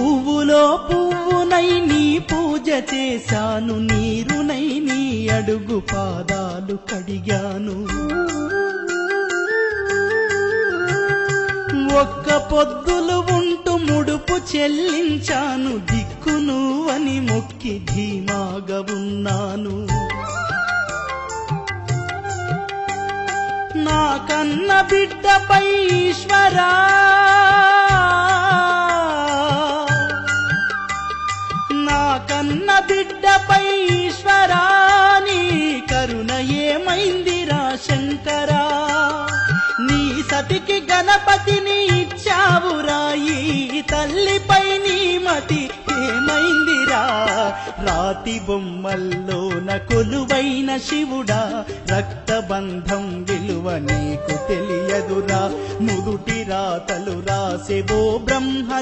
పువ్వులో పువ్వునై నీ పూజ చేశాను నీరునై నీ అడుగు పాదాలు కడిగాను. ఒక్క పొద్దులు ఉంటూ ముడుపు చెల్లించాను దిక్కు నువ్వని మొక్కి ధీమాగా ఉన్నాను. నా కన్న బిడ్డపై ఈశ్వరా శంకరా నీ సతికి గణపతిని ఇచ్చావురాయి తల్లిపై నీ మతి ఏమైందిరా. రాతి బొమ్మల్లోన కొలువైన శివుడా రక్తబంధం విలువ నీకు తెలియదురా. నుదుటి రాతలు రాసెవో బ్రహ్మ